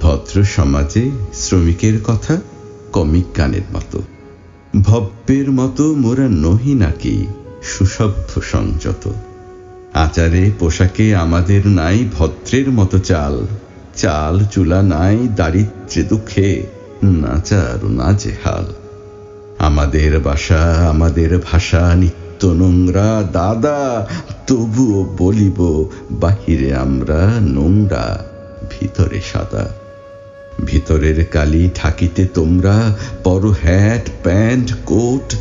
ভদ্র সমাজে শ্রমিকের কথা কমিক গানের মতো। ভব্যের মতো মোরা নহি নাকি সুসভ্য সংযত। আচারে পোশাকে আমাদের নাই ভদ্রের মতো চাল। চাল চুলা নাই দারিদ্রে দুঃখে নাচার নাচে হাল। আমাদের বাসা, আমাদের ভাষা নিত্য নোংরা। দাদা, তবুও বলিব, বাহিরে আমরা নোংরা, ভিতরে সাদা। ভিতরের কালি ঠাকিতে তোমরা পর হ্যাট প্যান্ট কোট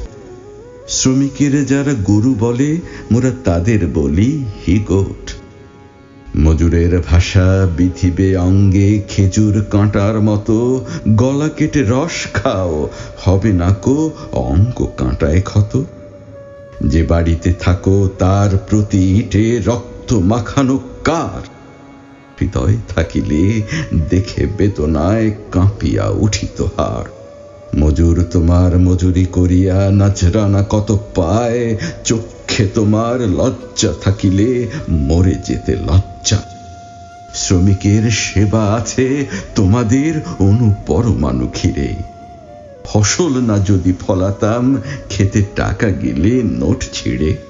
শ্রমিকের যারা গুরু বলে, মোরা তাদের বলি হি গোট মজুরের ভাষা বিথিবে অঙ্গে, খেজুর কাঁটার মতো। গলা কেটে রস খাও, হবে না কো অঙ্ক কাঁটায় ক্ষত। যে বাড়িতে থাকো, তার প্রতি ইটে রক্ত মাখানো কার? হৃদয় থাকিলে দেখে বেদনায় কাঁপিয়া উঠিত হাড় মজুর তোমার মজুরি করিয়া নাচরানা কত পায়, চক্ষে তোমার লজ্জা থাকিলে মরে যেতে লজ্জা। শ্রমিকের সেবা আছে তোমাদের অনুপরমাণু ঘিরে। ফসল না যদি ফলাতাম, খেতে টাকা গেলে নোট ছিঁড়ে।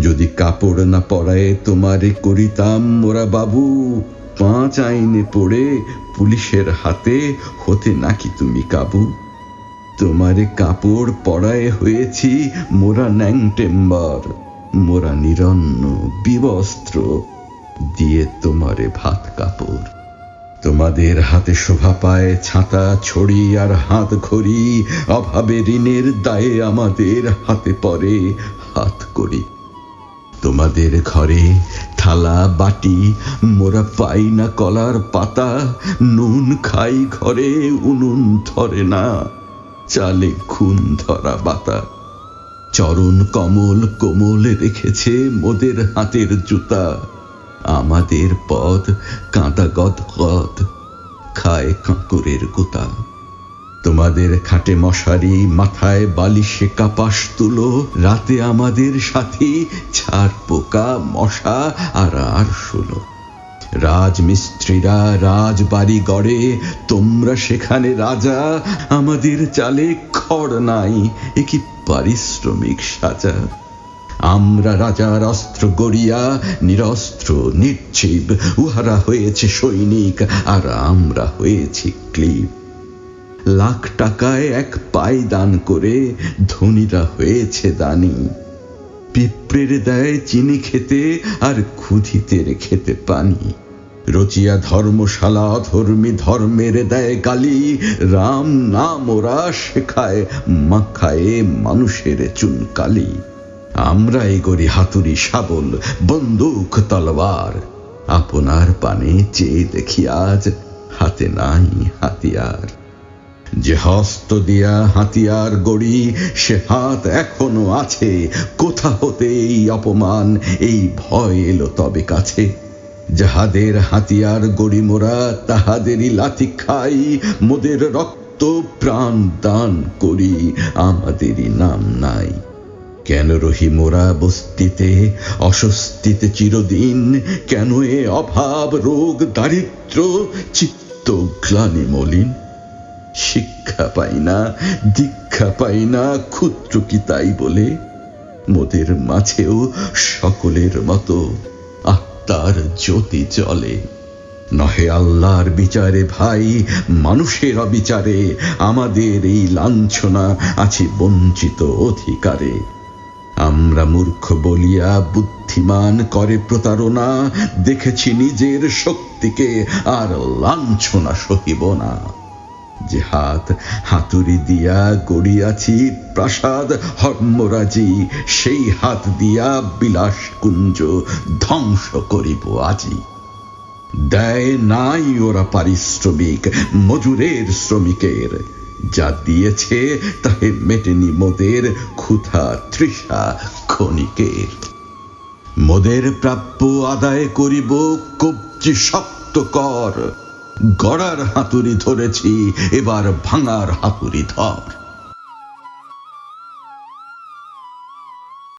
যদি কাপড় না পরায় তোমারে করিতাম মোরা বাবু, পাঁচ আইনে পড়ে পুলিশের হাতে হতে নাকি তুমি কাবু? তোমারে কাপড় পরায় হয়েছি মোরা ন্যাংটেম্বার মোরা নিরন্ন, বিবস্ত্র, দিয়ে তোমারে ভাত কাপড়। তোমাদের হাতে শোভা পায় ছাতা ছড়ি আর হাত ঘড়ি, অভাবে ঋণের দায়ে আমাদের হাতে পরে হাত করি তোমাদের ঘরে থালা, বাটি, মোরা পাই না কলার পাতা, নুন খাই ঘরে, উনুন ধরে না, চালে খুন ধরা বাতা। চরণ কমল কোমল রেখেছে মোদের হাতের জুতা, আমাদের পদ কাঁদা গদ গদ খায় কাঁকুরের গোতা। তোমাদের খাটে মশারি, মাথায় বালিশে, কাপাস তুলো। রাতে আমাদের সাথী ছাড় পোকা, মশা আর আর শুলো। রাজমিস্ত্রিরা রাজবাড়ি গড়ে, তোমরা সেখানে রাজা, আমাদের চালে খড় নাই, এ কি পারিশ্রমিক সাজা। আমরা রাজার অস্ত্র গড়িয়া, নিরস্ত্র, নির্জীব, উহারা হয়েছে সৈনিক, আর আমরা হয়েছি ক্লিপ। লাখ টাকায় এক পাই দান করে ধনীরা হয়েছে দানি। পিঁপড়ের দেয় চিনি খেতে আর ক্ষুধিতের খেতে পানি। রচিয়া ধর্মশালা, ধর্মী ধর্মের দেয় গালি, রাম নাম ওরা শেখায়, মাখায় মানুষের চুনকালি। আমরা এগরি হাতুড়ি শাবল, বন্দুক তলবার আপনার পানে চেয়ে দেখি আজ হাতে নাই হাতিয়ার। যে হস্ত দিয়া হাতিয়ার গড়ি, সে হাত এখনও আছে। কোথা হতে এই অপমান? এই ভয় এলো তবে কাছে। যাহাদের হাতিয়ার গড়ি মোরা, তাহাদেরই লাথি খাই। মোদের রক্ত প্রাণ দান করি, আমাদেরই নাম নাই। কেন রহি মোরা বস্তিতে, অস্বস্তিতে চিরদিন? কেন এ অভাব, রোগ, দারিদ্র, চিত্ত, গ্লানি মলিন? শিক্ষা পাই না, দীক্ষা পাই না, ক্ষুদ্র কি তাই বলে? মোদের মাঝেও সকলের মতো আত্মার জ্যোতি চলে। নহে আল্লাহর বিচারে ভাই, মানুষের অবিচারে, আমাদের এই লাঞ্ছনা আছে বঞ্চিত অধিকারে। আমরা মূর্খ বলিয়া বুদ্ধিমান করে প্রতারণা, দেখেছি নিজের শক্তিকে আর লাঞ্ছনা সহিব না। যে হাত হাতুড়ি দিয়া গড়িয়াছি প্রাসাদ হর্মরাজি সেই হাত দিয়া বিলাস কুঞ্জ ধ্বংস করিব আজি। দেয় নাই ওরা পারিশ্রমিক, মজুরের শ্রমিকের। যা দিয়েছে তাহে মেটেনি মোদের ক্ষুধা তৃষা ক্ষণিকের। মোদের প্রাপ্য আদায় করিব কবজি শক্ত কর। গড়ার হাতুড়ি ধরেছি এবার ভাঙার হাতুড়ি ধর।